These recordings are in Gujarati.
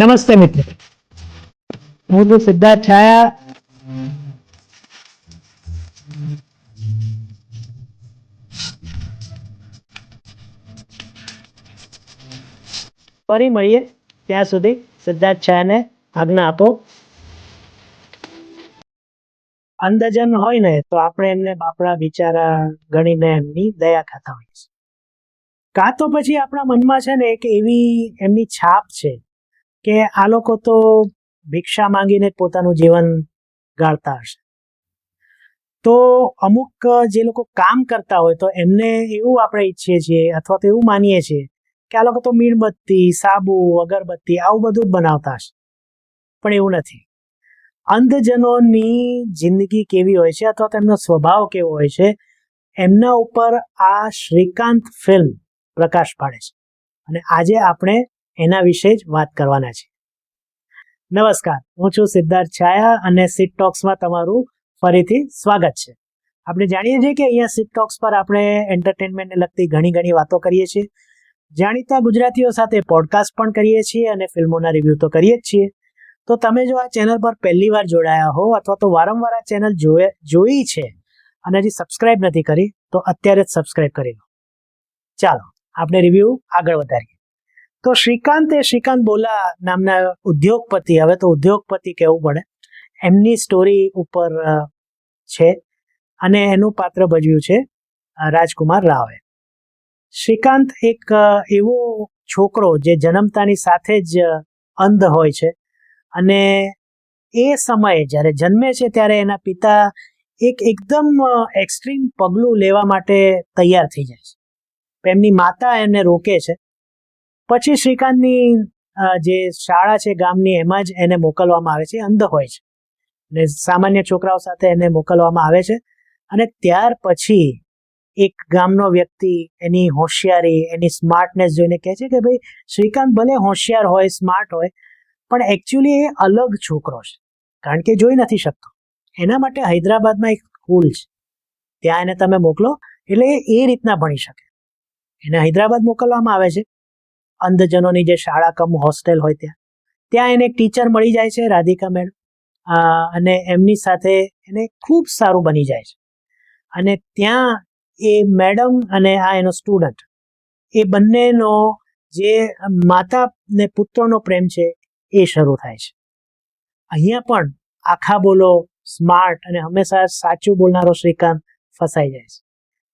નમસ્તે મિત્રો. હું તો સિદ્ધાર્થ છાયા. ફરી મળીએ ત્યાં સુધી સિદ્ધાર્થ છાયાને આજ્ઞા આપો. અંધજન હોય ને તો આપણે એમને બાપડા બિચારા ગણીને એમની દયા ખાતા હોઈએ કાં તો પછી આપણા મનમાં છે ને એક એવી એમની છાપ છે કે આ લોકો તો ભિક્ષા માંગીને પોતાનું જીવન ગાળતા હશે. તો અમુક, જે લોકો કામ કરતા હોય તો એમને એવું આપણે ઈચ્છીએ છીએ અથવા તો એવું માનીએ છીએ કે આ લોકો તો મીણબત્તી, સાબુ, અગરબત્તી આવું બધું જ બનાવતા હશે. પણ એવું નથી. અંધજનોની જિંદગી કેવી હોય છે અથવા તો એમનો સ્વભાવ કેવો હોય છે, એમના ઉપર આ શ્રીકાંત ફિલ્મ પ્રકાશ પાડે છે. અને આજે આપણે એના વિશે જ વાત કરવાના છે. નમસ્કાર, હું છું સિદ્ધાર્થ છાયા અને સીટ ટોક્સમાં તમારું ફરીથી સ્વાગત છે. આપણે જાણીએ છીએ કે અહીંયા સીટ ટોક્સ પર આપણે એન્ટરટેનમેન્ટને લગતી ઘણી ઘણી વાતો કરીએ છીએ. જાણીતા ગુજરાતીઓ સાથે પોડકાસ્ટ પણ કરીએ છીએ અને ફિલ્મોના રિવ્યૂ તો કરીએ જ છીએ. તો તમે જો આ ચેનલ પર પહેલી વાર જોડાયા હો અથવા તો વારંવાર આ ચેનલ જોઈ છે અને હજી સબસ્ક્રાઇબ નથી કરી, તો અત્યારે જ સબસ્ક્રાઇબ કરી લો. ચાલો, આપણે રિવ્યૂ આગળ વધારીએ. તો શ્રીકાંત એ શ્રીકાંત બોલા નામના ઉદ્યોગપતિ, હવે તો ઉદ્યોગપતિ કહેવું પડે. એમની સ્ટોરી ઉપર છે અને એનું પાત્ર ભજવ્યું છે રાજકુમાર રાવે. શ્રીકાંત એક એવો છોકરો જે જન્મતાની સાથે જ અંધ હોય છે અને એ સમયે જ્યારે જન્મે છે ત્યારે એના પિતા એક એકદમ એક્સ્ટ્રીમ પગલું લેવા માટે તૈયાર થઈ જાય છે. એમની માતા એને રોકે છે. પછી શ્રીકાંતની જે શાળા છે ગામની, એમાં જ એને મોકલવામાં આવે છે અંધ હોય છે. અને સામાન્ય છોકરાઓ સાથે એને મોકલવામાં આવે છે. અને ત્યાર પછી એક ગામનો વ્યક્તિ એની હોશિયારી, એની સ્માર્ટનેસ જોઈને કહે છે કે, ભાઈ, શ્રીકાંત ભલે હોશિયાર હોય સ્માર્ટ હોય, પણ એકચ્યુઅલી એ અલગ છોકરો છે. કારણ કે જોઈ નથી શકતો. એના માટે હૈદરાબાદમાં એક સ્કૂલ છે. ત્યાં એને તમે મોકલો. એટલે એ રીતના ભણી શકે. એને હૈદરાબાદ મોકલવામાં આવે છે. અંધજનોની જે શાળા કમ હોસ્ટેલ હોય ત્યાં. ત્યાં એને એક ટીચર મળી જાય છે, રાધિકા મેડમ. અને એમની સાથે એને ખૂબ સારું બની જાય છે. અને ત્યાં એ મેડમ અને આ એનો સ્ટુડન્ટ એ બંનેનો જે માતા ને પુત્રનો પ્રેમ છે, એ શરૂ થાય છે. અહીંયા પણ આખા બોલો સ્માર્ટ અને હંમેશા સાચું બોલનારો શ્રીકાંત ફસાઈ જાય છે.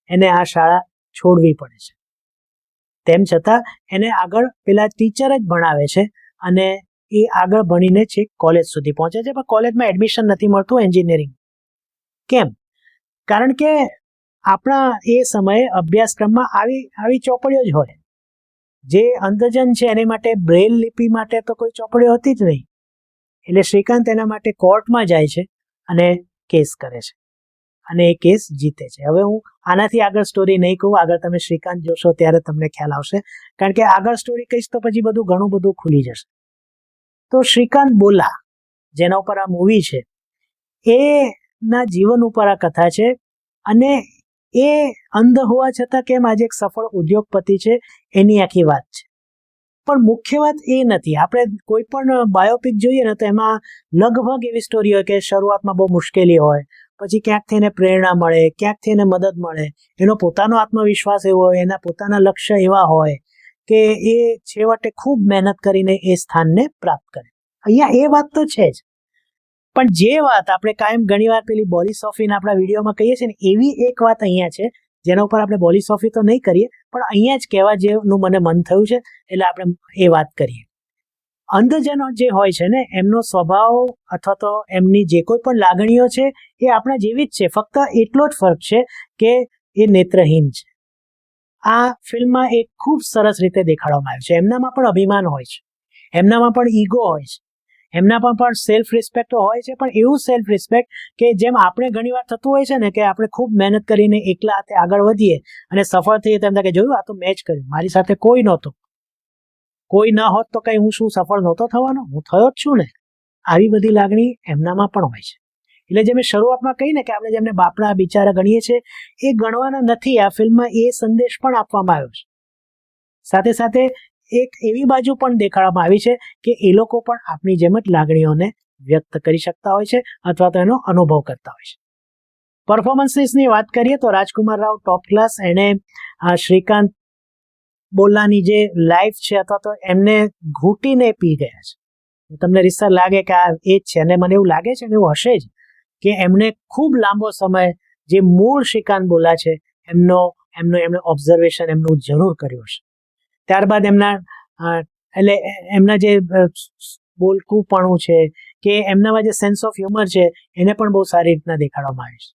એને આ શાળા છોડવી પડે છે. તેમ છતાં એને આગળ પેલા ટીચર જ ભણાવે છે અને એ આગળ ભણીને છેક કોલેજ સુધી પહોંચે છે. પણ કોલેજમાં એડમિશન નથી મળતું એન્જિનિયરિંગ કેમ? કારણ કે આપણા એ સમયે અભ્યાસક્રમમાં આવી આવી ચોપડીઓ જ હોય. જે અંધજન છે એની માટે બ્રેલ લિપિ માટે તો કોઈ ચોપડીઓ હતી જ નહીં. એટલે શ્રીકાંત એના માટે કોર્ટમાં જાય છે અને કેસ કરે છે. અને એ કેસ જીતે છે. હવે હું આનાથી આગળ સ્ટોરી નહીં કહું, આગળ તમે શ્રીકાંત જોશો ત્યારે તમને ખ્યાલ આવશે. કારણ કે આગળ સ્ટોરી કહીશ તો પછી બધું ઘણું બધું ખુલી જશે. તો શ્રીકાંત બોલા, જેના ઉપર આ મૂવી છે એના જીવન ઉપર આ કથા છે અને એ અંધ હોવા છતાં કેમ આજે એક સફળ ઉદ્યોગપતિ છે એની આખી વાત છે. પણ મુખ્ય વાત એ નથી. આપણે કોઈ પણ બાયોપિક જોઈએ ને તો એમાં લગભગ એવી સ્ટોરી હોય કે શરૂઆતમાં બહુ મુશ્કેલી હોય પછી ક્યાંકથી એને પ્રેરણા મળે ક્યાંકથી એને મદદ મળે. એનો પોતાનો આત્મવિશ્વાસ એવો હોય, એના પોતાના લક્ષ્ય એવા હોય કે એ છેવટે ખૂબ મહેનત કરીને એ સ્થાનને પ્રાપ્ત કરે. અહીંયા એ વાત તો છે જ. પણ જે વાત આપણે કાયમ ઘણીવાર પેલી બોલી સોફીને આપણા વિડીયોમાં કહીએ છીએ ને, એવી એક વાત અહીંયા છે, જેના ઉપર આપણે બોલી સોફી તો નહીં કરીએ, પણ અહીંયા જ કહેવા જેવું મને મન થયું છે, એટલે આપણે એ વાત કરીએ. અંધજનો જે હોય છે ને, એમનો સ્વભાવ અથવા તો એમની જે કોઈ પણ લાગણીઓ છે, એ આપણા જેવી જ છે. ફક્ત એટલો જ ફરક છે કે એ નેત્રહીન છે. આ ફિલ્મમાં એક ખૂબ સરસ રીતે દેખાડવામાં આવ્યું છે. એમનામાં પણ અભિમાન હોય છે. એમનામાં પણ ઈગો હોય છે. એમનામાં પણ સેલ્ફ રિસ્પેક્ટ હોય છે, પણ એવું સેલ્ફ રિસ્પેક્ટ કે જેમ આપણે ઘણીવાર થતું હોય છે ને કે આપણે ખૂબ મહેનત કરીને એકલા હાથે આગળ વધીએ અને સફળ થઈએ તેમ કે જોયું, આ તો મેચ કર્યું. મારી સાથે કોઈ નહોતું. કોઈ ના હોત તો કઈ હું શું સફળ નહોતો થવાનો? હું થયો જ છું ને? આવી બધી લાગણી એમનામાં પણ હોય છે. એટલે જે મેં શરૂઆતમાં કહી ને કે આપણે જેમને બાપડા બિચારા ગણીએ છીએ, એ ગણવાના નથી. આ ફિલ્મમાં એ સંદેશ પણ આપવામાં આવ્યો છે. સાથે સાથે એક એવી બાજુ પણ દેખાડવામાં આવી છે કે એ લોકો પણ આપણી જેમ જ લાગણીઓને વ્યક્ત કરી શકતા હોય છે અથવા તો એનો અનુભવ કરતા હોય છે. પરફોર્મન્સીસની વાત કરીએ તો રાજકુમાર રાવ ટોપ ક્લાસ એણે શ્રીકાંત બોલ્લાની જે લાઈફ છે અથવા તો એમને ઘૂંટીને પી ગયા છે. તમને રિસર્ચ લાગે કે આ એ જ છે અને મને એવું લાગે છે ને એવું હશે જ કે એમણે ખૂબ લાંબો સમય જે મૂળ શ્રીકાંત બોલા છે એમનો એમનો એમણે ઓબ્ઝર્વેશન એમનું જરૂર કર્યું હશે. ત્યારબાદ એમના એટલે એમના જે બોલકુપણું છે કે એમનામાં જે સેન્સ ઓફ હ્યુમર છે એને પણ બહુ સારી રીતના દેખાડવામાં આવે છે.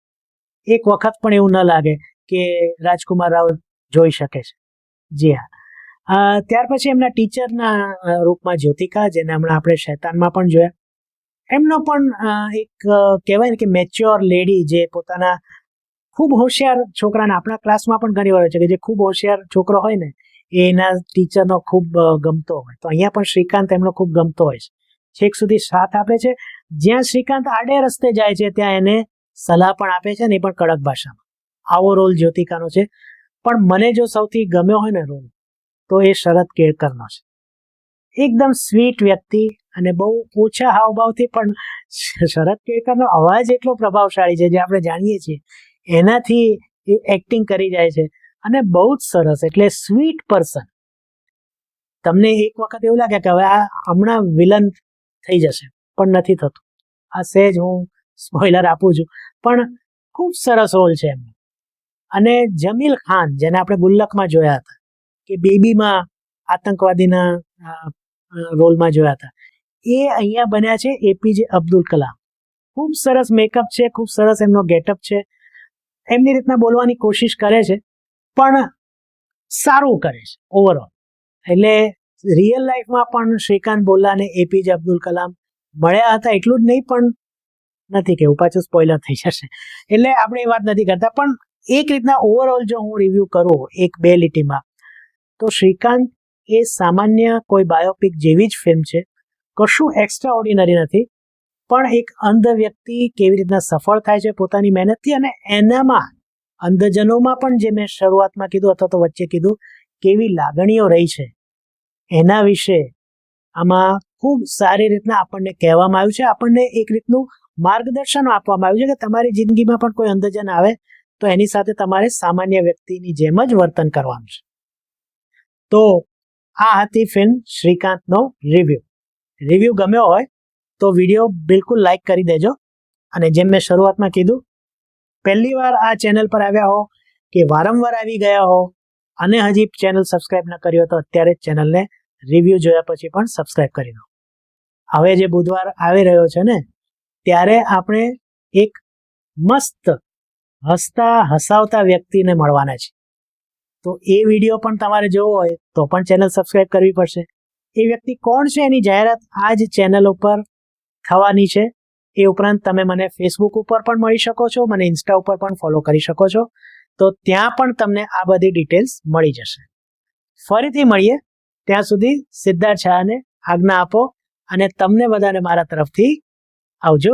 એક વખત પણ એવું ન લાગે કે રાજકુમાર રાવ જોઈ શકે છે. જી હા. ત્યાર પછી એમના ટીચરના રૂપમાં જ્યોતિકા, જેને હમણાં આપણે શૈતાનમાં પણ જોયા. એમનો પણ એક કહેવાય ને કે મેચ્યોર લેડી જે પોતાના ખૂબ હોશિયાર છોકરાને આપણા ક્લાસમાં પણ ઘણી વાર છે કે જે ખૂબ હોશિયાર છોકરો હોય ને એના ટીચરનો ખૂબ ગમતો હોય. તો અહીંયા પણ શ્રીકાંત એમનો ખૂબ ગમતો હોય છે. છેક સુધી સાથ આપે છે. જ્યાં શ્રીકાંત આડે રસ્તે જાય છે, ત્યાં એને સલાહ પણ આપે છે ને એ પણ કડક ભાષામાં. આવો રોલ જ્યોતિકાનો છે. પણ મને જો સૌથી ગમ્યો હોય ને રોલ તો એ શરદ કેળકરનો છે. એકદમ સ્વીટ વ્યક્તિ અને બહુ ઓછા હાવભાવથી પણ શરદ કેળકરનો અવાજ એટલો પ્રભાવશાળી છે જે આપણે જાણીએ છીએ. એનાથી એ એક્ટિંગ કરી જાય છે અને બહુ જ સરસ એટલે સ્વીટ પર્સન તમને એક વખત એવું લાગે કે હવે આ હમણાં વિલન થઈ જશે, પણ નથી થતું. આ સહેજ હું સ્પોઇલર આપું છું. પણ ખૂબ સરસ રોલ છે એમનો. અને જમીલ ખાન, જેને આપણે ગુલ્લકમાં જોયા હતા, કે બેબીમાં આતંકવાદીના રોલમાં જોયા હતા, એ અહીંયા બન્યા છે એપીજે અબ્દુલ કલામ. ખૂબ સરસ મેકઅપ છે, ખૂબ સરસ એમનો ગેટઅપ છે, એમની રીતના બોલવાની કોશિશ કરે છે, પણ સારું કરે છે ઓવરઓલ એટલે રિયલ લાઈફમાં પણ શ્રીકાંત બોલ્લા એપીજે અબ્દુલ કલામ મળ્યા હતા, એટલું જ નહીં, પણ નથી કેવું, પાછું સ્પોઇલર થઈ જશે. એટલે આપણે એ વાત નથી કરતા, પણ એક રીતના ઓવરઓલ જો હું રિવ્યૂ કરું એક બે લીટીમાં, તો શ્રીકાંત એ સામાન્ય કોઈ બાયોપિક જેવી જ ફિલ્મ છે. કશું એક્સ્ટ્રા ઓર્ડિનરી નથી, પણ એક અંધ વ્યક્તિ કેવી રીતના સફળ થાય છે પોતાની મહેનતથી અને એનામાં અંધજનોમાં પણ જે મેં શરૂઆતમાં કીધું અથવા તો વચ્ચે કીધું, કેવી લાગણીઓ રહી છે. એના વિશે આમાં ખૂબ સારી રીતના આપણને કહેવામાં આવ્યું છે. આપણને એક રીતનું માર્ગદર્શન આપવામાં આવ્યું છે કે તમારી જિંદગીમાં પણ કોઈ અંધજન આવે તો એની સાથે તમારે સામાન્ય વ્યક્તિની જેમ જ વર્તન કરવાનું છે. તો આ હતી ફિલ્મ શ્રીકાંતનો રિવ્યૂ. રિવ્યુ ગમ્યો હોય તો વીડિયો બિલકુલ લાઈક કરી દેજો અને જેમ મેં શરૂઆતમાં કીધું, પહેલી વાર આ ચેનલ પર આવ્યા હો કે વારંવાર આવી ગયા હો અને હજી ચેનલ સબસ્ક્રાઇબ ન કરી હોય તો અત્યારે ચેનલને રિવ્યૂ જોયા પછી પણ સબસ્ક્રાઇબ કરી દો. હવે જે બુધવાર આવી રહ્યો છે ને, ત્યારે આપણે એક મસ્ત હસતા, હસાવતા વ્યક્તિને મળવાના છે. તો એ વીડિયો પણ તમારે જોવો હોય તો પણ ચેનલ સબસ્ક્રાઇબ કરવી પડશે. એ વ્યક્તિ કોણ છે એની જાહેરાત આ જ ચેનલ ઉપર થવાની છે. એ ઉપરાંત તમે મને ફેસબુક ઉપર પણ મળી શકો છો, મને ઇન્સ્ટા ઉપર પણ ફોલો કરી શકો છો. તો ત્યાં પણ તમને આ બધી ડિટેલ્સ મળી જશે. ફરીથી મળીએ. ત્યાં સુધી સિદ્ધાર્થ શાહને આજ્ઞા આપો અને તમને બધાને મારા તરફથી આવજો.